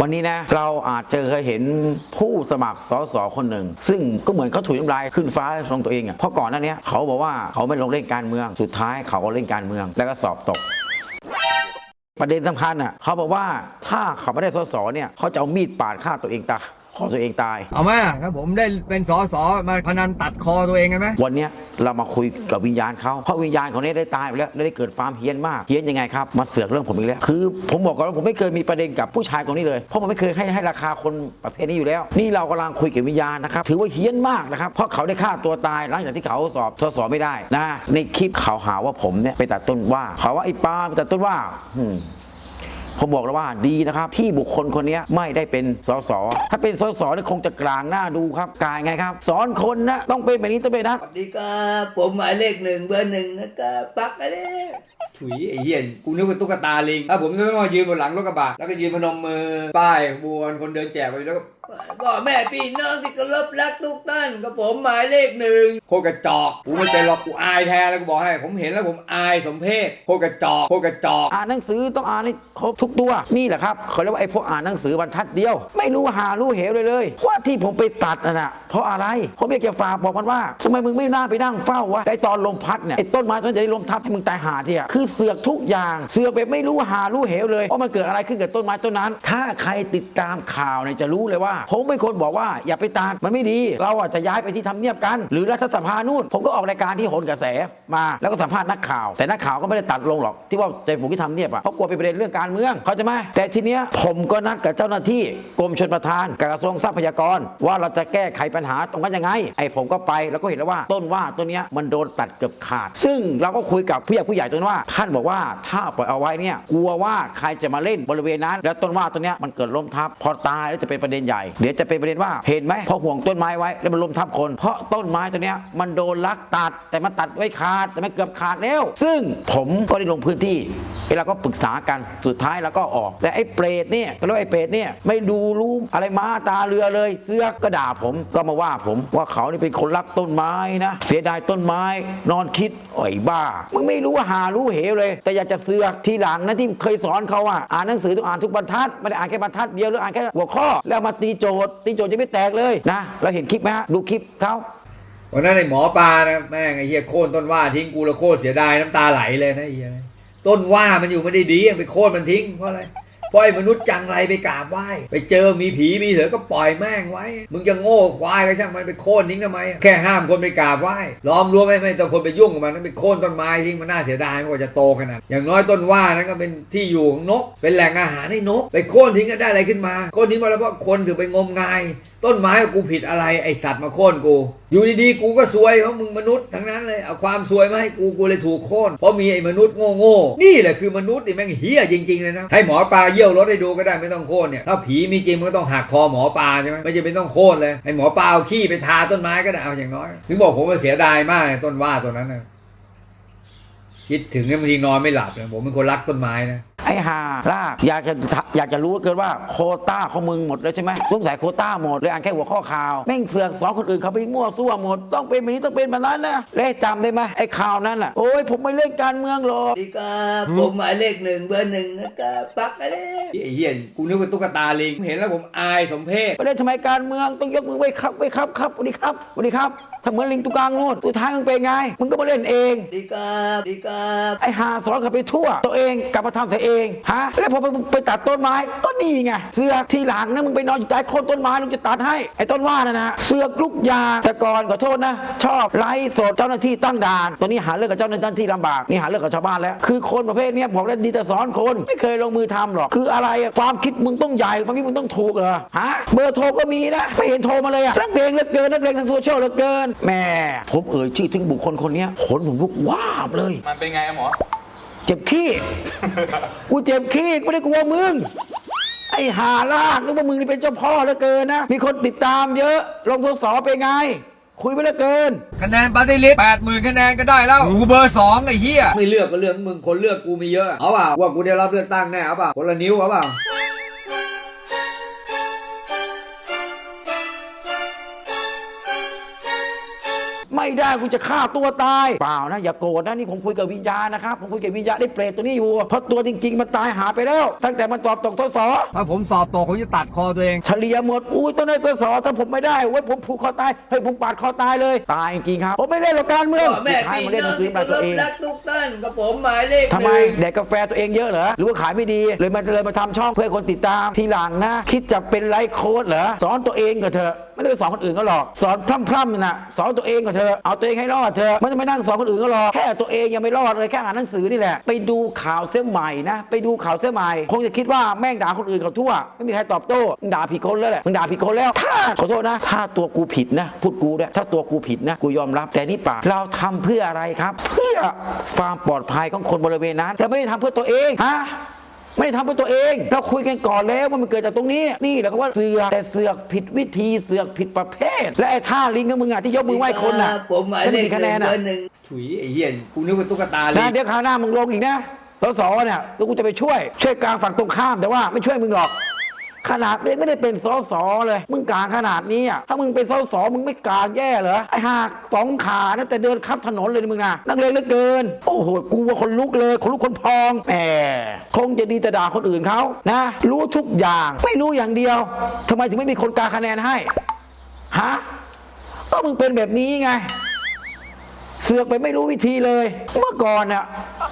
วันนี้นะเราอาจจะเคยเห็นผู้สมัครสสคนหนึ่ง ซึ่งก็เหมือนเขาถุยน้ำลายขึ้นฟ้าลงตัวเองอะเพราะก่อนหน้านี้เขาบอกว่าเขาไม่ลงเล่นการเมืองสุดท้ายเขาก็เล่นการเมือง แล้วก็สอบตกประเด็นสำคัญอะเขาบอกว่าถ้าเขาไม่ได้สสเนี่ยเขาจะเอามีดปาดฆ่าตัวเองตาย ขอตัวเองตาย เอามาครับผมได้เป็นสอสอมาพนันตัดคอตัวเองกันไหมวันเนี้ยเรามาคุยกับวิญญาณเขาเพราะวิญญาณของนี้ได้ตายไปแล้วและได้เกิดความเฮี้ยนมากเฮี้ยนยังไงครับมาเสือกเรื่องผมอีกแล้วคือ ผมบอกก่อนว่าผมไม่เคยมีประเด็นกับผู้ชายคนนี้เลยเพราะผมไม่เคยให้ให้ราคาคนประเภทนี้อยู่แล้ว นี่เรากำลังคุยกับวิญญาณนะครับถือว่าเฮี้ยนมากนะครับเพราะเขาได้ฆ่าตัวตายหลังจากที่เขาสอบสสไม่ได้นะในคลิปเขาหาว่าผมเนี่ยไปตัดต้นว่าเขาว่าไอ้ปาล์มไปตัดต้นว่าอืม ผมบอกแล้วว่าดีนะครับที่บุคคลคนนี้ไม่ได้เป็นสส ถ้าเป็นสสเนี่ยคงจะกลางหน้าดูครับกลายไงครับ สอนคนนะต้องเป็นแบบนี้ต้องเป็นนะสวัสดีครับผมหมายเลขหนึ่งเบอร์หนึ่งนะครับปักอะไรถุยไอ้เหี้ยกูนึกว่าตุ๊กตาลิงถ้าผมจะต้องมายืนบนหลังรถกระบะแล้วก็ยืนพนมมือป้ายบวนคนเดินแจกไปแล้วก็ พ่อแม่พี่น้องที่เคารพรักทุกท่านกับผมหมายเลขหนึ่งโคกระจอกกูไม่เป็นหรอกกูอายแทนแล้วกูบอกให้ ผมเห็นแล้วผมอายสมเพศโคกระจอกโคกระจอกอ่านหนังสือต้องอ่านให้ครบทุกตัวนี่แหละครับเขาเรียกว่าไอ้พวกอ่านหนังสือบรรทัดเดียว ไม่รู้หารู้เหวเลยเลย ว่าที่ผมไปตัดน่ะนะเพราะอะไรผมอยากจะฝากบอกมันว่าทำไมมึงไม่น่าไปนั่งเฝ้าวะไอ้ตอนลมพัดเนี่ยไอ้ต้นไม้ต้นจะได้ลมทับให้มึงตายหาเที่ยคือเสือกทุกอย่างเสือกแบบไม่รู้หารู้เหวเลยว่ามันเกิดอะไรขึ้นกับต้นไม้ต้นนั้น ถ้าใครติดตามข่าวเนี่ยจะรู้เลยว่าผมเป็นคนบอกว่าอย่าไปตัดมันไม่ดี เราอาจจะย้ายไปที่ทำเนียบกัน หรือรัฐสภานู่น ผมก็ออกรายการที่โหนกระแสมาแล้วก็สัมภาษณ์นักข่าว แต่นักข่าวก็ไม่ได้ตัดลงหรอก ที่ว่าใจผมที่ทำเนียบอะเพราะกลัวเป็นประเด็นเรื่องการเมืองเขาจะไหมแต่ทีเนี้ยผมก็นัดกับเจ้าหน้าที่กรมชลประทานกระทรวงทรัพยากร ว่าเราจะแก้ไขปัญหาตรงนั้นยังไงไอ้ผมก็ไปแล้วก็เห็นแล้วว่าต้นว่าต้นเนี้ยมันโดนตัดเกือบขาด ซึ่งเราก็คุยกับผู้ใหญ่ผู้ใหญ่ต้นว่า ท่านบอกว่าถ้าปล่อยเอาไว้เนี่ยกลัวว่าใครจะมาเล่นบริเวณนั้น แล้วต้นว่าต้นเนี้ยมันเกิดล้มทับพอตายแล้วจะเป็นประเด็นใหญ่เดี๋ยวจะเป็นประเด็นว่าเห็นไหมพอห่วงต้นไม้ไว้แล้วมันล้มทับคน เพราะต้นไม้ตัวเนี้ยมันโดนลักตัด แต่มันตัดไว้ขาดแต่มันเกือบขาดแล้ว ซึ่งผมก็ได้ลงพื้นที่เวลาก็ปรึกษากันสุดท้ายแล้วก็ออก แต่ไอ้เปรตเนี่ยก็เรียกว่าไอ้เปรตเนี่ยไม่ดูรู้อะไรมาตาเรือเลย เสื้อก็ด่าผมก็มาว่าผมว่าเขานี่เป็นคนรักต้นไม้นะ เสียดายต้นไม้ นอนคิดโอ้ยบ้ามึงไม่รู้ว่าหารู้เหวเลย แต่อยากจะเสือกทีหลังนะที่เคยสอนเขาอะอ่านหนังสือต้องอ่านทุกบรรทัดไม่ได้อ่านแค่บรรทัดเดียวหรืออ่านแค่หัวข้อแล้วมาตีโจทย์ตีโจทย์จะไม่แตกเลยนะเราเห็นคลิปไหมฮะดูคลิปเขาวันนั้นไอ้หมอปลานะแม่งไอ้เฮียโค่นต้นว่าทิ้งกูแล้วโคตรเสียดายน้ำตาไหลเลยนะไอ้เฮียต้นว่ามันอยู่ไม่ได้ดีไปโค่นมันทิ้งเพราะอะไร เพราะไอ้มนุษย์จังไรไปกราบไหว้ ไปเจอมีผีมีเสือก็ปล่อยแม่งไว้ มึงจะโง่ควายก็ช่างมันไปโค่นทิ้งทำไม แค่ห้ามคนไปกราบไหว้ล้อมรั้วไม่ไม่ต้องคนไปยุ่งกับมันไปโค่นต้นไม้ทิ้งมันน่าเสียดายมันกว่าจะโตขนาด อย่างน้อยต้นว่านั้นก็เป็นที่อยู่ของนก เป็นแหล่งอาหารให้นก ไปโค่นทิ้งก็ได้อะไรขึ้นมา โค่นทิ้งมาแล้วเพราะคนถือไปงมงายต้นไม้กูผิดอะไรไอสัตว์มาโค่นกู อยู่ดีๆกูก็ซวยเพราะมึงมนุษย์ทั้งนั้นเลยเอาความซวยมาให้กูกูเลยถูกโค่นเพราะมีไอ้มนุษย์โง่ๆนี่แหละคือมนุษย์นี่แม่งเฮี้ยจริงๆเลยนะให้หมอปลาเยี่ยวรถให้ดูก็ได้ไม่ต้องโค่นเนี่ยถ้าผีมีจริงมันก็ต้องหักคอหมอปลาใช่ไหมไม่จำเป็นต้องโค่นเลยให้หมอปลาเอาขี้ไปทาต้นไม้ก็ได้เอาอย่างน้อยถึงบอกผมว่าเสียดายมากต้นว่าตัวนั้นนะคิดถึงเนี่ยบางทีนอนไม่หลับเลยผมเป็นคนรักต้นไม้นะไอ้ห่าลากอยากจะอยากจะรู้เหลือเกินว่าโควต้าของมึงหมดแล้วใช่ไหมสงสัยโควต้าหมดเลยอ่านแค่หัวข้อข่าวแม่งเสือกสอนคนอื่นเขาไปมั่วซั่วหมด ต้องเป็นแบบนี้ต้องเป็นแบบนั้นนะและจำได้ไหมไอ้ข่าวนั้นแหละโอ้ยผมไม่เล่นการเมืองหรอกสวัสดีครับผมหมายเลขหนึ่งเบอร์หนึ่งนะครับปักอะไรไอ้เหี้ยกูนึกว่าตุ๊กตาลิงเห็นแล้วผมอายสมเพศไปเล่นทำไมการเมืองต้องยกมือไว้ครับไว้ครับครับสวัสดีครับสวัสดีครับถ้าเหมือนลิงตุกลางนู่นสุดท้ายมึงเป็นไงมึงก็มาเล่นเองสวัสดีครับสวัสดีครับไอ้หาสอนเขาไปทั่ว ตัวเองกลับมาทำแต่เองฮะแล้วพอไปไปตัดต้นไม้ก็นี่ไงเสือกทีหลังนะมึงไปนอนอยู่ใต้โคนต้นไม้ลุงจะตัดให้ไอ้ต้นว่านะนะเสือกลูกยาแต่ก่อนขอโทษนะ ชอบไล่สดเจ้าหน้าที่ตั้งด่านตัวนี้หาเรื่องกับเจ้าหน้าที่ลำบากนี่หาเรื่องกับชาวบ้านแล้ว คือคนประเภทนี้ผมแล้วดีแต่สอนคนไม่เคยลงมือทำหรอกคืออะไรความคิดมึงต้องใหญ่ความคิดมึงต้องถูกเหรอฮะเบอร์โทรก็มีนะไม่เห็นโทรมาเลยอะนักเลงเหลือเกินนักเลงทางโซเชียลเหลือเกินแม่ผมเอ่ยชื่อถึงบุคคลคนนี้ขนผมลุกว้าบเลย มันเป็นไงอะหมอ เจ็บขี้ กูเจ็บขี้กูไม่ได้กลัวมึง ไอ้หาลากนึกว่ามึงนี่เป็นเจ้าพ่อเหลือเกินนะ มีคนติดตามเยอะ ลงทดสอบเป็นไง คุยไปเหลือเกิน คะแนนปาร์ตี้ลิสต์แปดหมื่นคะแนนก็ได้แล้ว กูเบอร์สองไอ้เหี้ย ไม่เลือกก็เลือกมึง คนเลือกกูมีเยอะ เอาเปล่าว่ากูได้รับเลือกตั้งแน่ เอาเปล่าคนละนิ้วเอาเปล่า ไม่ไม่ได้กูจะฆ่าตัวตายเปล่านะอย่าโกรธนะนี่ผมคุยกับวิญญาณนะครับผมคุยกับวิญญาณได้เปรตตัวนี้อยู่เพราะตัวจริง ๆ มันตายหาไปแล้ว ตั้งแต่มันสอบตกทศถ้าผมสอบตกผมจะตัดคอตัวเอง เฉลี่ยหมดอุ้ยต้นได้ทศถ้าผมไม่ได้เว้ยผมผูกคอตายเฮ้ยผมปาดคอตายเลย ตายจริงๆครับผมไม่เล่นหรอกการเมืองพ่อแม่สุดท้ายพี่มันเล่นหน้นัองงสือที่มาเคาตัวรเอพงรักทุกท่านกับผมหมายเลขทำไมหนึ่งแดกกาแฟตัวเองเยอะเหรอหรือว่าขายไม่ดีเลยมาเลยมาทำช่องเพื่อให้คนติดตามทีหลังนะ คิดจะเป็นไลฟ์โค้ดเหรอสอนตัวเองก็เถอะ ไม่ได้ไปสอนคนอื่นก็หรอก สอนพร่ำๆน่ะสอนตัวเองก็เถอเอาตัวเองให้รอดเถอไม่ต้องไปนั่งสอนคนอื่นก็หรอกแค่ตัวเองยังไม่รอดเลยแค่อ่านหนังสือนี่แหละไปดูข่าวเสียใหม่นะไปดูข่าวเสียใหม่คงจะคิดว่าแม่งด่าคนอื่นเขาทั่ว ไม่มีใครตอบโต้มึงด่าผิดคนแล้วแหละมึงด่าผิดคนแล้วถ้าขอโทษนะ ถ้าตัวกูผิดนะ พูดกูด้วยถ้าตัวกูผิดนะกูยอมรับแต่นี่ป่าเราทำเพื่ออะไรครับ เพื่อความปลอดภัยของคนบริเวณนั้นเราไม่ได้ทำเพื่อตัวเองฮะ ไม่ได้ทำเพื่อตัวเอง เราคุยกันก่อนแล้วว่ามันเกิดจากตรงนี้ นี่แหละก็ว่าเสือกแต่เสือกผิดวิธีเสือกผิดประเภท และไอ้ท่าลิงของมึงอะที่ยกมือไหว้คนอะผมหมายเลไม่ขมีคะแนนหนึ่งอะเบอร์หนึ่งถุยไอ้เหี้ยกูนึกว่าตุ๊กตาลินะงเดี๋ยวคราวหน้ามึงลงอีกนะสสเนี่ยแล้วกูจะไปช่วยช่วยกลางฝั่งตรงข้ามแต่ว่าไม่ช่วยมึงหรอก ขนาดยังไม่ได้เป็นสสเลย มึงกลางขนาดนี้อะถ้ามึงเป็นสสมึงไม่กลางแย่เหรอไอ้หากสองขานะแต่เดินข้ามถนนเลยมึงนะนักเลงเหลือเกิน โอ้โหกูว่าคนลุกเลยคนลุกคนพองแหมคงจะดีแต่ด่าคนอื่นเขานะ รู้ทุกอย่างไม่รู้อย่างเดียวทำไมถึงไม่มีคนกาคะแนนให้ฮะก็มึงเป็นแบบนี้ไง เสือกไปไม่รู้วิธีเลย เมื่อก่อนน่ะ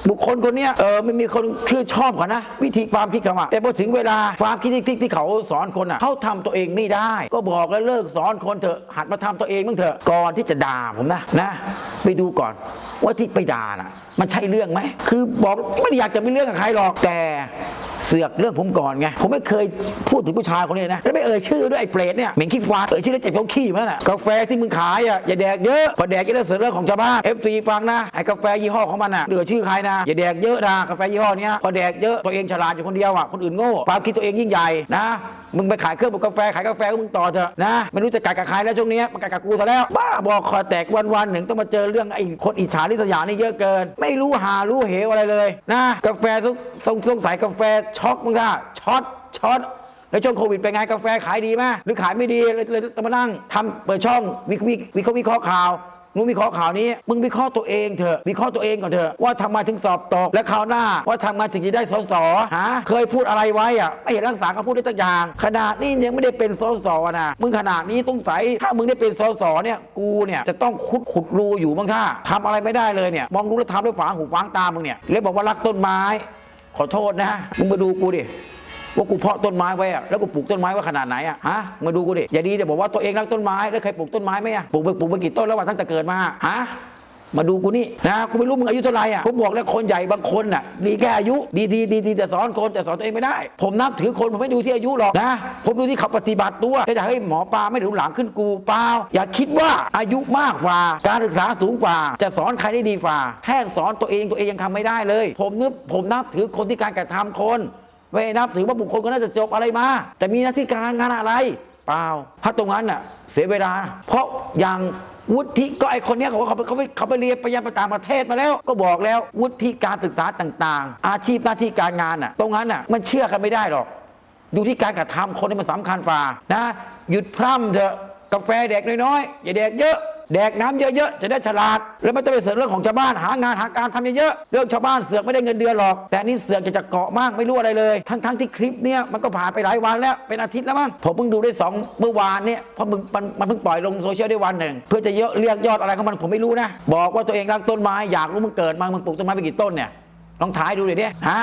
บุคคลคนเนี้ยเออไม่มีคนชื่นชอบเขานะ วิธีความคิดเขาอะแต่พอถึงเวลาความคิดที่ที่เขาสอนคนอะเขาทำตัวเองไม่ได้ ก็บอกแล้วเลิกสอนคนเถอะหัดมาทำตัวเองบ้างเถอะก่อนที่จะด่าผมนะนะ ไปดูก่อนว่าที่ไปด่าน่ะมันใช่เรื่องไหมคือบอกไม่ได้อยากจะมีเรื่องกับใครหรอกแต่ เสือกเรื่องผมก่อนไงผมไม่เคยพูดถึงผู้ชายคนนี้นะแล้วไม่เอ่ยชื่อด้วยไอ้เปรตเนี่ยเหม็นขี้ฟ้าเอ่ยชื่อแล้วเจ็บเขาขี้มั้งน่ะกาแฟที่มึงขายอะอย่าแดกเยอะพอแดกเยอะได้เสือกเรื่องของชาวบ้านเอฟซีฟังนะไอ้กาแฟยี่ห้อของมันอะเหลือชื่อใครนะอย่าแดกเยอะนะกาแฟยี่ห้อเนี้ยพอแดกเยอะตัวเองฉลาดอยู่คนเดียวอะคนอื่นโง่ความคิดตัวเองยิ่งใหญ่นะ มึงไปขายเครื่องบดกาแฟขายกาแฟก็มึงต่อเถอะนะไม่รู้จะกัดกับใครแล้วช่วงนี้มันกัดกับกูซะแล้ว บ้าบอกคอแตกวันวันๆหนึ่งต้องมาเจอเรื่องไอ้คนอิจฉาริษยานี่เยอะเกิน ไม่รู้หารู้เหวอะไรเลยนะกาแฟต้องสงสงสัยกาแฟช็อกมึงอะช็อตช็อตแล้วช่วงโควิดเป็นไงกาแฟขายดีไหมหรือขายไม่ดีเลยเลยต้องมานั่งทำเปิดช่องวิวิวิควิเคราะห์ข่าว มึงวิเคราะห์ข่าวนี้ มึงวิเคราะห์ตัวเองเถอะวิเคราะห์ตัวเองก่อนเถอะว่าทำไมถึงสอบตกและคราวหน้า ว่าทำไงถึงจะได้สสฮะเคยพูดอะไรไว้อะไม่เห็นรักษาเขาพูดได้ตักอย่าง ขนาดนี้ยังไม่ได้เป็นสสนะมึงขนาดนี้ต้องใส่ถ้ามึงได้เป็นสสเนี่ยกูเนี่ยจะต้องขุดขุดรูอยู่บ้างท่าทำอะไรไม่ได้เลยเนี่ยมองดูแล้วทำด้วยฝาหูฟางตามึงเนี่ยเลยบอกว่ารักต้นไม้ ขอโทษนะมึงมาดูกูดิ ว่ากูเพาะต้นไม้ไว้อะแล้วกูปลูกต้นไม้ไว้ขนาดไหนอะฮะมาดูกูดิอย่าดีแต่บอกว่าตัวเองรักต้นไม้แล้วเคยปลูกต้นไม้ไหมอะปลูกไปปลูกไปกี่ต้นแล้ววะตั้งแต่เกิดมาฮะมาดูกูนี่นะกูไม่รู้มึงอายุเท่าไหร่อะผมบอกแล้วคนใหญ่บางคนน่ะดีแค่อายุดีดีดีดีแต่สอนคนแต่สอนตัวเองไม่ได้ ผมนับถือคนผมไม่ดูที่อายุหรอกนะผมดูที่เขาปฏิบัติตัวแต่จะให้หมอปลาไม่ถูหลังขึ้นกูเปล่าอย่าคิดว่าอายุมากกว่า การศึกษาสูงกว่า จะสอนใครได้ดีกว่าแค่สอนตัวเองตัวเองยังทำไม่ได้เลย ผมนึกผมนับถือคนที่การกระทำคน ไม่นับถือว่าบุคคลคนนั้นจะจบอะไรมา แต่มีหน้าที่การงานอะไร เปล่าถ้าตรงนั้นน่ะเสียเวลา เพราะอย่างวุฒิก็ไอคนเนี้ยเขาเขาเขาไปเขาไปเรียนไปยังไปต่างประเทศมาแล้ว ก็บอกแล้ววุฒิการศึกษาต่างๆ อาชีพหน้าที่การงานน่ะตรงนั้นน่ะมันเชื่อกันไม่ได้หรอกดูที่การกระทำคนนี่มันสำคัญฝ่านะหยุดพร่ำเถอะกาแฟแดกน้อยๆอย่าแดกเยอะ แดกน้ำเยอะๆ จะได้ฉลาด แล้วไม่ต้องไปเสือกเรื่องของชาวบ้านหางานหาการทำเยอะๆ เรื่องชาวบ้านเสือกไม่ได้เงินเดือนหรอก แต่นี่เสือกจะจะเกาะมากไม่รู้อะไรเลย ทั้งๆที่คลิปเนี้ยมันก็ผ่านไปหลายวันแล้วเป็นอาทิตย์แล้วมั้งผมเพิ่งดูได้สองเมื่อวานเนี่ยเพราะมึงมันมันเพิ่งปล่อยลงโซเชียลได้วันหนึ่งเพื่อจะเยอะเรียกยอดอะไรของมันผมไม่รู้นะ บอกว่าตัวเองรักต้นไม้อยากรู้มึงเกิดมามึงปลูกต้นไม้ไปกี่ต้นเนี่ยลองถ่ายดูเลยดิฮะ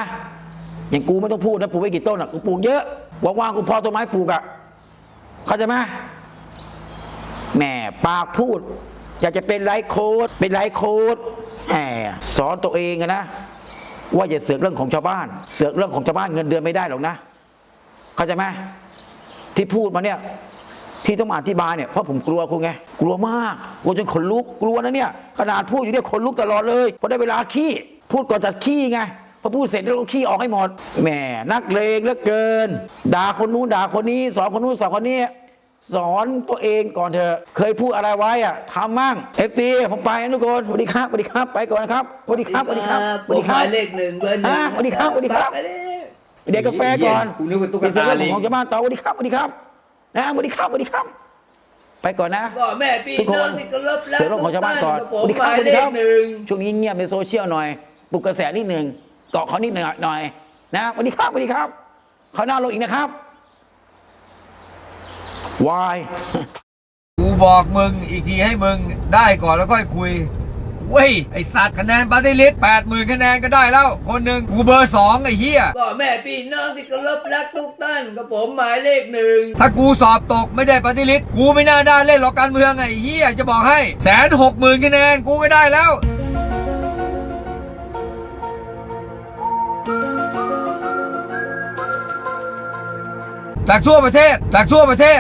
อย่างกูไม่ต้องพูดนะปลูกไว้กี่ต้นอะกูปลูกเยอะว่างๆกูพอต้นไม้ปลูกอะเข้าใจไหม แหมปากพูด อยากจะเป็นไลฟ์โค้ดเป็นไลฟ์โค้ดแหมสอนตัวเองนะว่าอย่าเสือกเรื่องของชาวบ้าน เสือกเรื่องของชาวบ้านเงินเดือนไม่ได้หรอกนะเข้าใจไหมที่พูดมาเนี่ยที่ต้องมาอธิบายเนี่ยเพราะผมกลัวคุณไงกลัวมากกลัวจนขนลุกกลัวนะเนี่ยขนาดพูดอยู่เนี่ยขนลุกตลอดเลยพอได้เวลาขี้พูดก่อนจะขี้ไงพอพูดเสร็จแล้วขี้ออกให้หมดแหมนักเลงเหลือเกิน ด่าคนนู้นด่าคนนี้สอนคนนู้นสอนคนนี้ สอนตัวเองก่อนเถอะ เคยพูดอะไรไว้อะทำมั่งเอฟตีผมไปนะทุกคนสวัสดีครับสวัสดีครับ ไปก่อนนะครับสวัสดีครับสวัสดีครับสผวัสมดีหครัมาบยเลขหนึ่งเบอร์หนึ่งอะสวัสดีครับสวัสดีครับไปเลยเด็กกาแฟก่อนกูนึกว่าตุ๊กเป็นเสือตาเรื่องลิงของชาวบ้านต่อสวัสดีครับสวัสดีครับนะสวัสดีครับสวัสดีครับ ไปก่อนนะก็แม่พี่ทุกคนน้องที่เคารพรักเสือโลกทุของกชาวบ้าท่านนก่อนกับผมสวัสดีหครับมายสวัสเลดีคขรับหนึ่งช่วงนี้เงียบในโซเชียลหน่อยปลุกกระแสนิดหนึ่งเกาะเขานิดหน่อยหน่อยนะสวัสดีครับสวัสดีครับเขาวหน้าลงอีกนะครับ วายกูบอกมึงอีกทีให้มึงได้ก่อนแล้วค่อยคุยเว้ย ไอสัตว์คะแนนปาร์ตี้ลิสต์แปดหมื่นคะแนนก็ได้แล้ว คนหนึ่งกูเบอร์สองไอ้เหี้ยก็แม่พี่น้องที่เคารพรักทุกท่านกับผมหมายเลขหนึ่งถ้ากูสอบตกไม่ได้ปฏิริษีกูไม่น่าได้เล่นหรอกการเมืองไอ้เฮียจะบอกให้แสนหกหมื่นคะแนนกูก็ได้แล้วจากทั่วประเทศจากทั่วประเทศ